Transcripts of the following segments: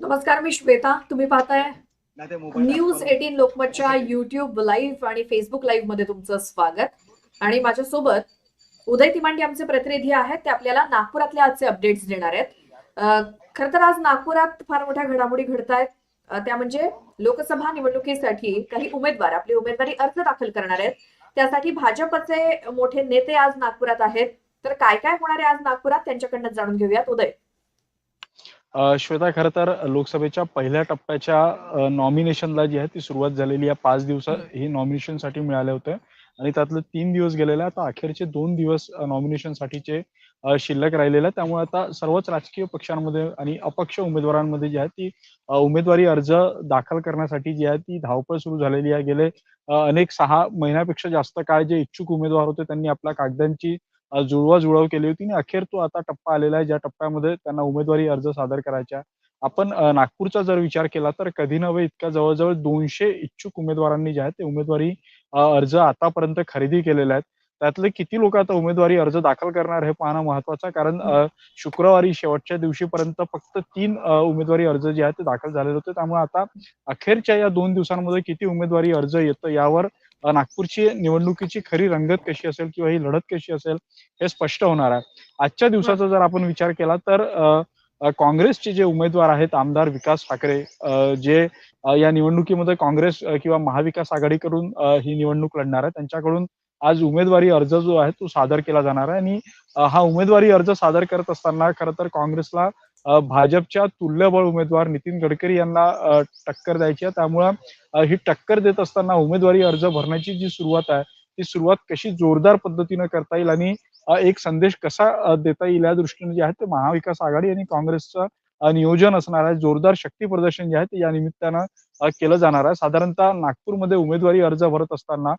नमस्कार मी श्वेता. तुम्ही पाहताय न्यूज एटीन लोकमतच्या युट्यूब लाईव्ह आणि फेसबुक लाईव्हमध्ये तुमचं स्वागत. आणि माझ्यासोबत उदय तिमांडी आमचे प्रतिनिधी आहेत. ते आपल्याला नागपुरातले आजचे अपडेट्स देणार आहेत. खर तर आज नागपुरात फार मोठ्या घडामोडी घडत आहेत त्या म्हणजे लोकसभा निवडणुकीसाठी काही उमेदवार आपली उमेदवारी अर्ज दाखल करणार आहेत. त्यासाठी भाजपचे मोठे नेते आज नागपुरात आहेत. तर काय काय होणार आहे आज नागपुरात? त्यांच्याकडनं जाणून घेऊयात. उदय. श्वेता खरं तर लोकसभेच्या पहिल्या टप्प्याच्या नॉमिनेशनला जी आहे ती सुरुवात झालेली आहे पाच दिवस ही नॉमिनेशनसाठी मिळाले होते आणि त्यातले तीन दिवस गेलेले. आता अखेरचे दोन दिवस नॉमिनेशनसाठीचे शिल्लक राहिलेले आहे. त्यामुळे आता सर्वच राजकीय पक्षांमध्ये आणि अपक्ष उमेदवारांमध्ये जी आहे ती उमेदवारी अर्ज दाखल करण्यासाठी जी आहे ती धावपळ सुरू झालेली आहे गेले अनेक सहा महिन्यापेक्षा जास्त काळ जे इच्छुक उमेदवार होते त्यांनी आपल्या कागदांची जुळवा जुळवाजुळव केली होती आणि अखेर तो आता टप्पा आलेला आहे. ज्या टप्प्यामध्ये त्यांना उमेदवारी अर्ज सादर करायचा आपण नागपूरचा जर विचार केला तर कधी नव्हे इतका जवळजवळ दोनशे इच्छुक उमेदवारांनी जे आहे ते उमेदवारी अर्ज आतापर्यंत खरेदी केलेले आहेत. त्यातले किती लोक आता उमेदवारी अर्ज दाखल करणार हे पाहणं महत्वाचं आहे. कारण शुक्रवारी शेवटच्या दिवशीपर्यंत फक्त तीन उमेदवारी अर्ज जे आहेत ते दाखल झालेले होते. त्यामुळे आता अखेरच्या या दोन दिवसांमध्ये किती उमेदवारी अर्ज येतं यावर नागपूरची निवडणुकीची खरी रंगत कशी असेल किंवा ही लढत कशी असेल हे स्पष्ट होणार आहे. आजच्या दिवसाचा जर आपण विचार केला तर काँग्रेसचे जे उमेदवार आहेत आमदार विकास ठाकरे जे या निवडणुकीमध्ये काँग्रेस किंवा महाविकास आघाडीकडून ही निवडणूक लढणार आहे. त्यांच्याकडून आज उमेदवारी अर्ज जो आहे तो सादर केला जाणार आहे आणि हा उमेदवारी अर्ज सादर करत असताना खरं तर काँग्रेसला भाजपच्या तुल्यबळ उमेदवार नितीन गडकरी यांना टक्कर द्यायची आहे. त्यामुळं ही टक्कर देत असताना उमेदवारी अर्ज भरण्याची जी सुरुवात आहे ती सुरुवात कशी जोरदार पद्धतीनं करता येईल आणि एक संदेश कसा देता येईल या दृष्टीने जे आहे ते महाविकास आघाडी आणि काँग्रेसचं नियोजन असणार आहे. जोरदार शक्ती प्रदर्शन जे आहे ते या निमित्तानं केलं जाणार आहे. साधारणतः नागपूरमध्ये उमेदवारी अर्ज भरत असताना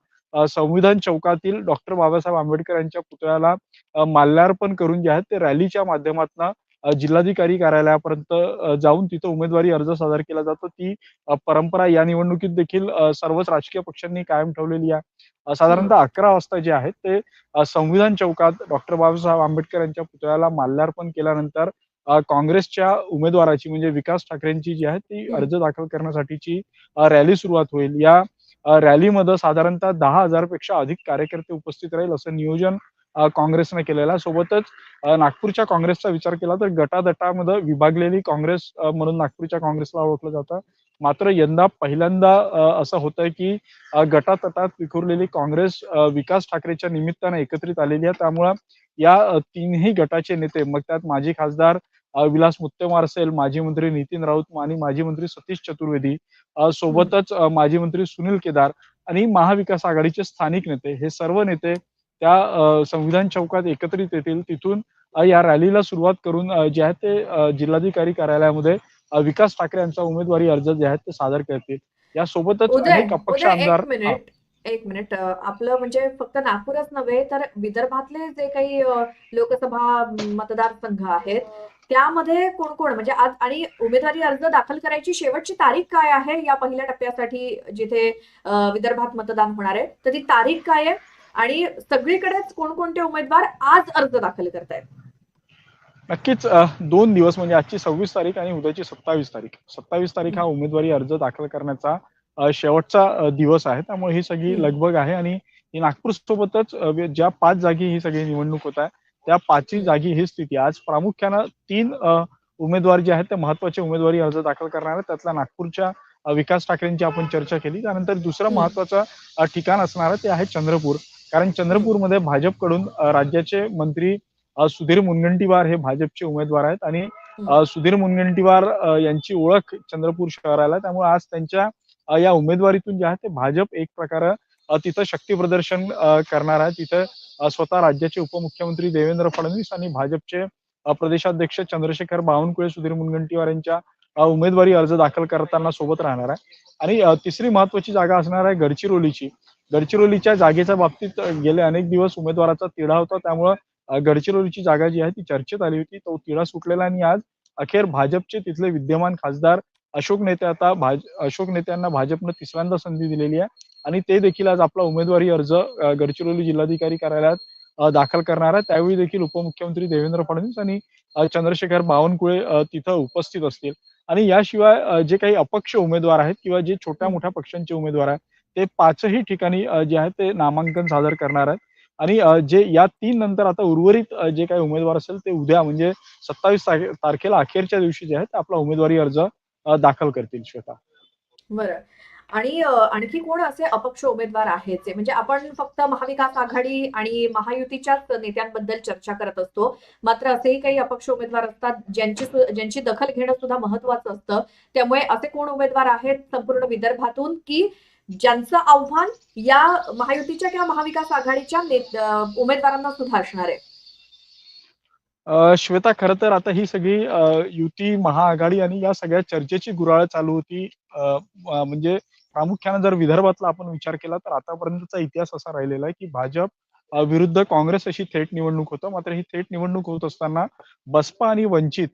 संविधान चौकातील डॉक्टर बाबासाहेब आंबेडकर यांच्या पुतळ्याला माल्यार्पण करून जे आहे ते रॅलीच्या माध्यमातून जिल्हाधिकारी कार्यालयापर्यंत जाऊन तिथं उमेदवारी अर्ज सादर केला जातो. ती परंपरा या निवडणुकीत देखील सर्वच राजकीय पक्षांनी कायम ठेवलेली आहे. साधारणतः अकरा वाजता जे आहेत ते संविधान चौकात डॉक्टर बाबासाहेब आंबेडकर यांच्या पुतळ्याला माल्यार्पण केल्यानंतर काँग्रेसच्या उमेदवाराची म्हणजे विकास ठाकरेंची जी आहे ती अर्ज दाखल करण्यासाठीची रॅली सुरुवात होईल. या रॅलीमध्ये साधारणतः दहा हजारपेक्षा अधिक कार्यकर्ते उपस्थित राहील असं नियोजन काँग्रेसने केलेला. सोबतच नागपूरच्या काँग्रेसचा विचार केला तर गटादटामध्ये विभागलेली काँग्रेस म्हणून नागपूरच्या काँग्रेसला ओळखलं जातं. मात्र यंदा पहिल्यांदा असं होतंय की गटातटात विखुरलेली काँग्रेस विकास ठाकरेच्या निमित्तानं एकत्रित आलेली आहे. त्यामुळं या तीनही गटाचे नेते मग त्यात माजी खासदार विलास मुत्तेमार असेल माजी मंत्री नितीन राऊत आणि माजी मंत्री सतीश चतुर्वेदी सोबतच माजी मंत्री सुनील केदार आणि महाविकास आघाडीचे स्थानिक नेते हे सर्व नेते त्या संविधान चौकात एकत्रित येतील. तिथून या रॅलीला सुरुवात करून जे आहे ते जिल्हाधिकारी कार्यालयामध्ये विकास ठाकरे यांचा उमेदवारी अर्ज जे आहेत ते सादर करतील. यासोबतच अनेक अपक्ष आमदार एक मिनिट. एक मिनिट. अ, आपलं म्हणजे फक्त नागपूरच नव्हे तर विदर्भातले जे काही लोकसभा मतदारसंघ आहेत त्यामध्ये कोण कोण म्हणजे आज आणि उमेदवारी अर्ज दाखल करायची शेवटची तारीख काय आहे या पहिल्या टप्प्यासाठी जिथे विदर्भात मतदान होणार आहे? तर ती तारीख काय आहे? आणि सगळीकडेच कोणकोणते उमेदवार आज अर्ज दाखल करतायत नक्कीच दोन दिवस म्हणजे आजची सव्वीस तारीख आणि उद्याची सत्तावीस तारीख सत्तावीस तारीख हा उमेदवारी अर्ज दाखल करण्याचा शेवटचा दिवस आहे त्यामुळे ही सगळी. लगबग आहे आणि नागपूर सोबतच ज्या पाच जागी ही सगळी निवडणूक होत आहे त्या पाचही. जागी ही स्थिती. आज प्रामुख्यानं तीन उमेदवार जे आहेत ते महत्त्वाचे उमेदवारी अर्ज दाखल करणार आहेत त्यातल्या नागपूरच्या विकास ठाकरेंची आपण चर्चा केली त्यानंतर दुसरं. महत्वाचं ठिकाण असणार आहे ते आहे चंद्रपूर कारण चंद्रपूरमध्ये भाजपकडून राज्याचे मंत्री सुधीर मुनगंटीवार हे भाजपचे उमेदवार आहेत. आणि सुधीर मुनगंटीवार यांची ओळख चंद्रपूर शहराला. त्यामुळे आज त्यांच्या या उमेदवारीतून जे आहे ते भाजप एक प्रकारे तिथं शक्ती प्रदर्शन करणार आहे. तिथं स्वतः राज्याचे उपमुख्यमंत्री देवेंद्र फडणवीस आणि भाजपचे प्रदेशाध्यक्ष चंद्रशेखर बावनकुळे सुधीर मुनगंटीवार यांच्या उमेदवारी अर्ज दाखल करताना सोबत राहणार आहे. आणि तिसरी महत्वाची जागा असणार आहे गडचिरोलीची. गडचिरोलीच्या जागेच्या बाबतीत गेले अनेक दिवस उमेदवाराचा तिढा होता. त्यामुळं गडचिरोलीची जागा जी आहे ती चर्चेत आली होती. तो तिढा सुटलेला आणि आज अखेर भाजपचे तिथले विद्यमान खासदार अशोक नेते आता भाज अशोक नेत्यांना भाजपनं तिसऱ्यांदा संधी दिलेली आहे. आणि ते देखील आज आपला उमेदवारी अर्ज गडचिरोली जिल्हाधिकारी कार्यालयात दाखल करणार आहे त्यावेळी देखील उपमुख्यमंत्री देवेंद्र फडणवीस आणि चंद्रशेखर बावनकुळे तिथं उपस्थित असतील. आणि याशिवाय जे काही अपक्ष उमेदवार आहेत किंवा जे छोट्या मोठ्या पक्षांचे उमेदवार आहेत ते पाचही ठिकाणी जे आहे ते नामांकन सादर करणार आहेत. आणि जे या तीन नंतर आता उर्वरित जे काही उमेदवार असेल ते उद्या म्हणजे सत्तावीस तारखेला अखेरच्या दिवशी जे आहे ते आपला उमेदवारी अर्ज दाखल करतील श्वेता. बरं. आणि आणखी कोण असे अपक्ष उमेदवार आहेत म्हणजे आपण फक्त महाविकास आघाडी आणि महायुतीच्याच नेत्यांबद्दल चर्चा करत असतो. मात्र असेही काही अपक्ष उमेदवार असतात ज्यांची ज्यांची दखल घेणं सुद्धा महत्वाचं असतं. त्यामुळे असे कोण उमेदवार आहेत संपूर्ण विदर्भातून की ज्यांचं आव्हान या महायुतीच्या किंवा महाविकास आघाडीच्या उमेदवारांना सुद्धा असणार आहे. श्वेता खर तर आता ही सगळी युती महाआघाडी आणि या सगळ्या चर्चेची गुराळ चालू होती. म्हणजे प्रामुख्याने जर विदर्भातला आपण विचार केला तर आतापर्यंतचा इतिहास असा राहिलेला आहे की भाजप विरुद्ध काँग्रेस अशी थेट निवडणूक होतं. मात्र ही थेट निवडणूक होत असताना बसपा आणि वंचित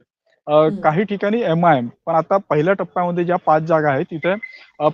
काही ठिकाणी एम आय एम पण आता पहिल्या टप्प्यामध्ये ज्या पाच जागा आहेत तिथे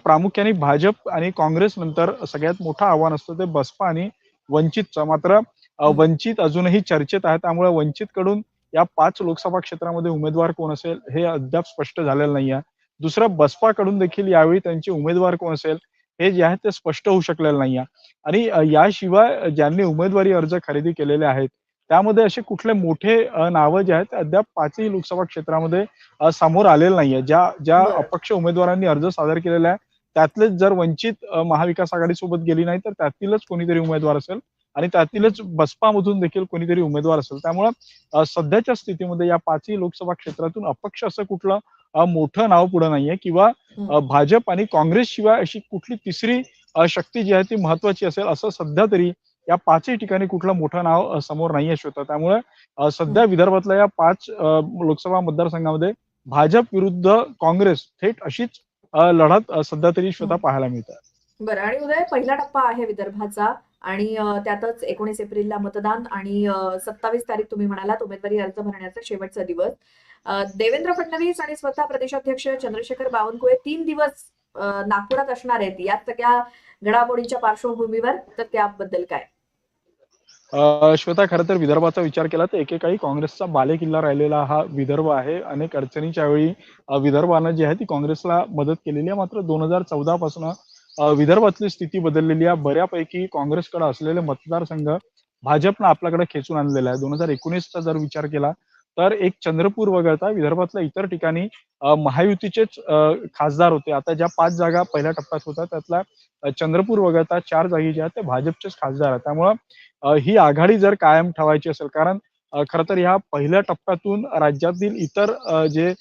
प्रामुख्याने भाजप आणि काँग्रेस नंतर सगळ्यात मोठं आव्हान असतं ते बसपा आणि वंचितचं. मात्र. वंचित अजूनही चर्चेत आहे त्यामुळे वंचित कडून या पाच लोकसभा क्षेत्रामध्ये उमेदवार कोण असेल हे अद्याप स्पष्ट झालेलं नाही आहे दुसरं बसपाकडून देखील यावेळी त्यांचे उमेदवार कोण असेल हे जे आहे ते स्पष्ट होऊ शकलेलं नाही आणि याशिवाय ज्यांनी उमेदवारी अर्ज खरेदी केलेले आहेत त्यामध्ये असे कुठले मोठे नावं जे आहेत अद्याप पाचही लोकसभा क्षेत्रामध्ये समोर आलेलं नाहीये. ज्या ज्या. अपक्ष उमेदवारांनी अर्ज सादर केलेला आहे त्यातलेच जर वंचित महाविकास आघाडी सोबत गेली नाही तर त्यातीलच कोणीतरी उमेदवार असेल आणि त्यातीलच बसपामधून देखील कोणीतरी उमेदवार असेल. त्यामुळं सध्याच्या स्थितीमध्ये या पाचही लोकसभा क्षेत्रातून अपक्ष असं कुठलं मोठं नाव पुढे नाहीये किंवा भाजप आणि काँग्रेस शिवाय अशी कुठली तिसरी शक्ती जी आहे ती महत्वाची असेल असं सध्या तरी या पाचही ठिकाणी कुठलं मोठं नाव समोर नाहीये श्वेता त्यामुळे सध्या विदर्भातल्या या पाच लोकसभा मतदारसंघामध्ये भाजप विरुद्ध काँग्रेस थेट अशीच लढत सध्या तरी श्वेता हम्म. पाहायला मिळते बरं आणि उदय पहिला टप्पा आहे विदर्भाचा आणि त्यातच एकोणीस एप्रिलला मतदान आणि सत्तावीस तारीख तुम्ही म्हणालात उमेदवारी अर्ज भरण्याचा शेवटचा दिवस. देवेंद्र फडणवीस आणि स्वतः प्रदेशाध्यक्ष चंद्रशेखर बावनकुळे तीन दिवस नागपुरात असणार आहेत. या सगळ्या घडामोडीच्या पार्श्वभूमीवर तर त्याबद्दल काय? श्वेता खरं तर विदर्भाचा विचार केला तर एकेकाळी काँग्रेसचा बालेकिल्ला राहिलेला हा विदर्भ आहे. अनेक अडचणीच्या वेळी विदर्भानं जी आहे ती काँग्रेसला मदत केलेली आहे. मात्र दोन हजार चौदा पासून विदर्भातली स्थिती बदललेली आहे. बऱ्यापैकी काँग्रेसकडे असलेले मतदारसंघ भाजपनं आपल्याकडे खेचून आणलेला आहे. दोन हजार एकोणीसचा जर विचार केला तर एक चंद्रपूर वगळता विदर्भातल्या इतर ठिकाणी महायुतीचेच खासदार होते. आता ज्या पाच जागा पहिल्या टप्प्यात होत्या त्यातल्या चंद्रपूर वगळता चार जागी ज्या आहेत त्या भाजपचेच खासदार आहेत. त्यामुळं ही आघाडी जर कायम ठेवायची असेल कारण खर तर ह्या पहिल्या टप्प्यातून राज्यातील इतर जे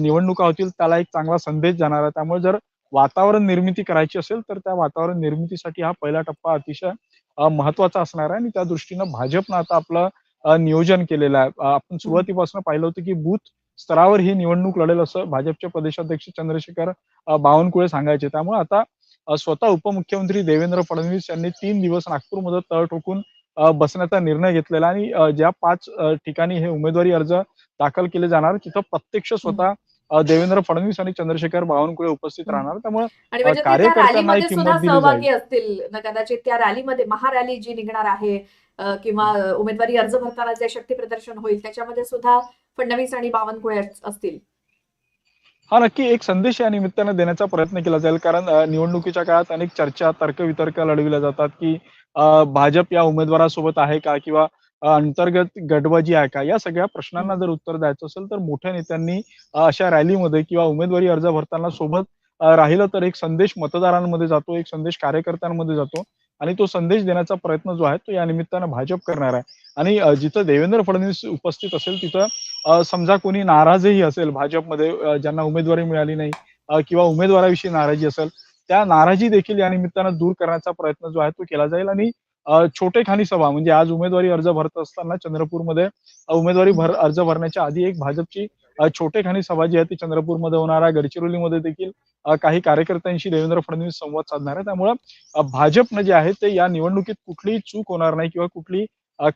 निवडणुका होतील त्याला एक चांगला संदेश जाणार आहे. त्यामुळे जर वातावरण निर्मिती करायची असेल तर त्या वातावरण निर्मितीसाठी हा पहिला टप्पा अतिशय महत्त्वाचा असणार आहे. आणि त्या दृष्टीनं भाजपनं आता आपलं नियोजन केलेलं आहे. आपण सुरुवातीपासून पाहिलं होतं की बूथ स्तरावर ही निवडणूक लढेल असं भाजपचे प्रदेशाध्यक्ष चंद्रशेखर बावनकुळे सांगायचे. त्यामुळे आता स्वतः उपमुख्यमंत्री देवेंद्र फडणवीस यांनी तीन दिवस नागपूरमध्ये तळ ठोकून बसण्याचा निर्णय घेतलेला आणि ज्या पाच ठिकाणी हे उमेदवारी अर्ज दाखल केले जाणार तिथं प्रत्यक्ष स्वतः देवेंद्र फडणवीस आणि चंद्रशेखर बावनकुळे उपस्थित. राहणार. त्यामुळे म्हणजे कार्यकर्त्यांना सहभागी असतील. कदाचित त्या रॅलीमध्ये महारॅली जी निघणार आहे किंवा उमेदवारी अर्ज भरताना जे शक्ती प्रदर्शन होईल त्याच्यामध्ये सुद्धा फडणवीस आणि बावनकुळे अस- असतील. हा नक्की एक संदेश या निमित्तानं देण्याचा प्रयत्न केला जाईल. कारण निवडणुकीच्या काळात अनेक चर्चा तर्कवितर्क लढविल्या जातात की भाजप या उमेदवारासोबत आहे का? किंवा अंतर्गत गटबाजी आहे का या सगळ्या प्रश्नांना जर उत्तर द्यायचं असेल तर मोठ्या नेत्यांनी अशा रॅलीमध्ये किंवा उमेदवारी अर्ज भरताना सोबत राहिलं तर एक संदेश मतदारांमध्ये जातो एक संदेश कार्यकर्त्यांमध्ये जातो आणि तो संदेश देण्याचा प्रयत्न जो आहे तो या निमित्तानं भाजप करणार आहे. आणि जिथं देवेंद्र फडणवीस उपस्थित असेल तिथं समजा कोणी नाराजही असेल भाजपमध्ये ज्यांना उमेदवारी मिळाली नाही किंवा उमेदवाराविषयी नाराजी असेल त्या नाराजी देखील या निमित्तानं दूर करण्याचा प्रयत्न जो आहे तो केला जाईल आणि छोटे छोटेखानी सभा म्हणजे आज उमेदवारी अर्ज भरत असताना चंद्रपूरमध्ये उमेदवारी भर अर्ज भरण्याच्या आधी एक भाजपची छोटे छोटेखानी सभा जी आहे ती चंद्रपूरमध्ये होणार आहे. गडचिरोलीमध्ये देखील काही कार्यकर्त्यांशी देवेंद्र फडणवीस संवाद साधणार आहे. त्यामुळं भाजपनं जे आहे ते या निवडणुकीत कुठलीही चूक होणार नाही किंवा कुठली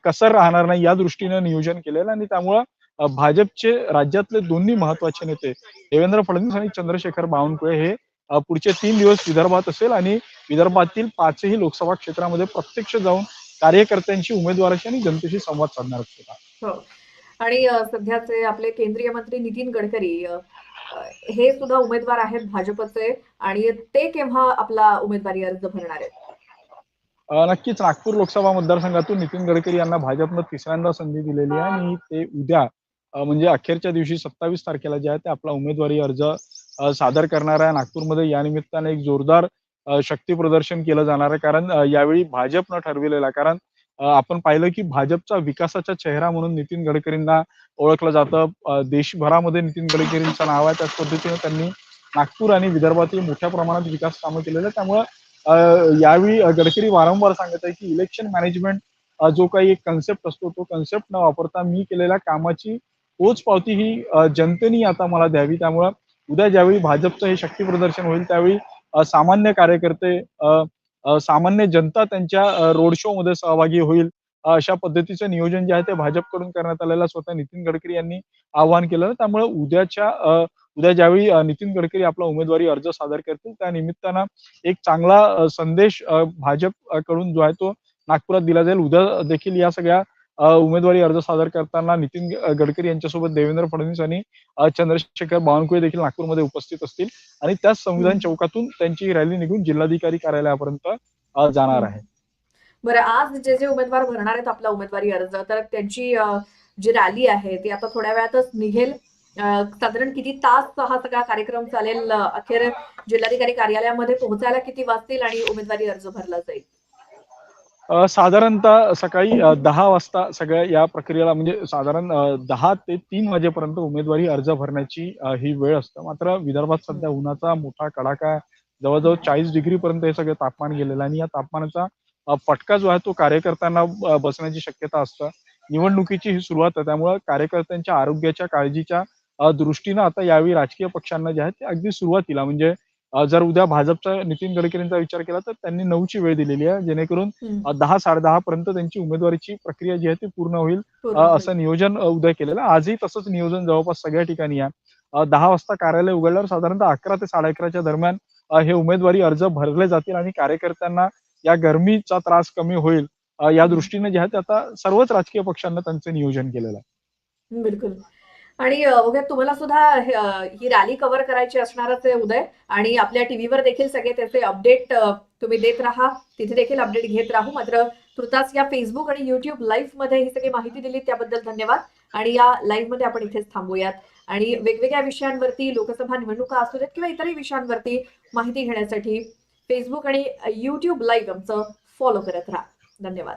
कसर राहणार नाही या दृष्टीनं नियोजन केलेलं आणि त्यामुळं भाजपचे राज्यातले दोन्ही महत्त्वाचे नेते देवेंद्र फडणवीस आणि चंद्रशेखर बावनकुळे हे पुढचे तीन दिवस विदर्भात असेल आणि विदर्भातील पाचही लोकसभा क्षेत्रामध्ये प्रत्यक्ष जाऊन कार्यकर्त्यांशी उमेदवाराशी आणि जनतेशी संवाद साधणार असतात हो. आणि सध्याचे आपले केंद्रीय मंत्री नितीन गडकरी हे सुद्धा उमेदवार आहेत भाजपचे आणि ते केव्हा आपला उमेदवारी अर्ज भरणार आहेत? नक्कीच नागपूर लोकसभा मतदारसंघातून नितीन गडकरी यांना भाजपनं तिसऱ्यांदा संधी दिलेली आहे आणि ते उद्या म्हणजे अखेरच्या दिवशी सत्तावीस तारखेला जे आहे ते आपला उमेदवारी अर्ज सादर करणार आहे. नागपूरमध्ये या निमित्ताने एक जोरदार शक्ती प्रदर्शन केलं जाणार आहे. कारण यावेळी भाजपनं ठरविलेला कारण आपण पाहिलं की भाजपचा विकासाचा चेहरा म्हणून नितीन गडकरींना ओळखलं जातं. देशभरामध्ये नितीन गडकरींचं नाव आहे. त्याच पद्धतीने त्यांनी नागपूर आणि विदर्भातील मोठ्या प्रमाणात विकास कामं केलेलं आहे त्यामुळे यावेळी गडकरी वारंवार सांगत आहे की इलेक्शन मॅनेजमेंट जो काही एक कन्सेप्ट असतो तो कन्सेप्ट न वापरता मी केलेल्या कामाची पोच पावती ही जनतेनी जनतेने आता मला द्यावी. त्यामुळं उद्या ज्यावेळी भाजपचं हे शक्ती प्रदर्शन होईल त्यावेळी सामान्य कार्यकर्ते अ, सामान्य जनता त्यांच्या रोड शो मध्ये सहभागी होईल. अशा पद्धतीचं नियोजन जे आहे ते भाजपकडून करण्यात आलेलं स्वतः नितीन गडकरी यांनी आवाहन केलं त्यामुळे उद्याच्या उद्या ज्यावेळी नितीन गडकरी आपला उमेदवारी अर्ज सादर करतील त्या निमित्तानं एक चांगला संदेश भाजपकडून जो आहे तो नागपुरात दिला जाईल. उद्या देखील या सगळ्या उमेदवारी अर्ज सादर करताना नितीन गडकरी यांच्यासोबत देवेंद्र फडणवीस आणि चंद्रशेखर बावनकुळे देखील नागपूरमध्ये उपस्थित असतील. आणि त्याच संविधान. चौकातून त्यांची रॅली निघून जिल्हाधिकारी कार्यालयापर्यंत जाणार आहे. बरं आज जे जे उमेदवार भरणार आहेत आपला उमेदवारी अर्ज तर त्यांची जी रॅली आहे ती आता थोड्या वेळातच निघेल. साधारण किती तास हा सगळा कार्यक्रम चालेल? अखेर जिल्हाधिकारी कार्यालयामध्ये पोहोचायला किती वाजतील आणि उमेदवारी अर्ज भरला जाईल? साधारणतः सकाळी दहा वाजता सगळ्या या प्रक्रियेला म्हणजे साधारण दहा ते तीन वाजेपर्यंत उमेदवारी अर्ज भरण्याची ही वेळ असते. मात्र विदर्भात सध्या उन्हाचा मोठा कडाका जवळजवळ चाळीस डिग्री पर्यंत हे सगळं तापमान गेलेलं आहे आणि या तापमानाचा फटका जो आहे तो कार्यकर्त्यांना बसण्याची शक्यता असतं. निवडणुकीची ही सुरुवात आहे. त्यामुळे कार्यकर्त्यांच्या आरोग्याच्या काळजीच्या दृष्टीनं आता यावेळी राजकीय पक्षांना जे आहे ते अगदी सुरुवातीला म्हणजे जर उद्या भाजपचा नितीन गडकरींचा विचार केला तर त्यांनी नऊची वेळ दिलेली आहे. जेणेकरून हम्म, अ, दहा साडेदहा पर्यंत त्यांची उमेदवारीची प्रक्रिया जी आहे ती पूर्ण होईल. असं नियोजन उद्या केलेलं आहे. आजही तसंच नियोजन जवळपास सगळ्या ठिकाणी आहे. दहा वाजता कार्यालय उघडल्यावर साधारणतः अकरा ते साडे अकराच्या दरम्यान हे उमेदवारी अर्ज भरले जातील आणि कार्यकर्त्यांना या गरमीचा त्रास कमी होईल. या दृष्टीने जे आहे ते आता सर्वच राजकीय पक्षांना त्यांचं नियोजन केलेलं आहे. बिलकुल. आणि अ, उद्या तुम्हाला सुद्धा ही रॅली कव्हर करायची असणारच आहे उदय. आणि आपल्या टीव्हीवर देखील सगळे त्याचे अपडेट तुम्ही देत राहा. तिथे देखील अपडेट घेत राहू. मात्र तुर्तास या फेसबुक आणि युट्यूब लाईव्हमध्ये ही सगळी माहिती दिली त्याबद्दल धन्यवाद. आणि या लाईव्हमध्ये आपण इथेच थांबूयात. आणि वेगवेगळ्या विषयांवरती लोकसभा निवडणुका असू देत किंवा इतरही विषयांवरती माहिती घेण्यासाठी फेसबुक आणि युट्यूब लाईव्ह आमचं फॉलो करत राहा. धन्यवाद.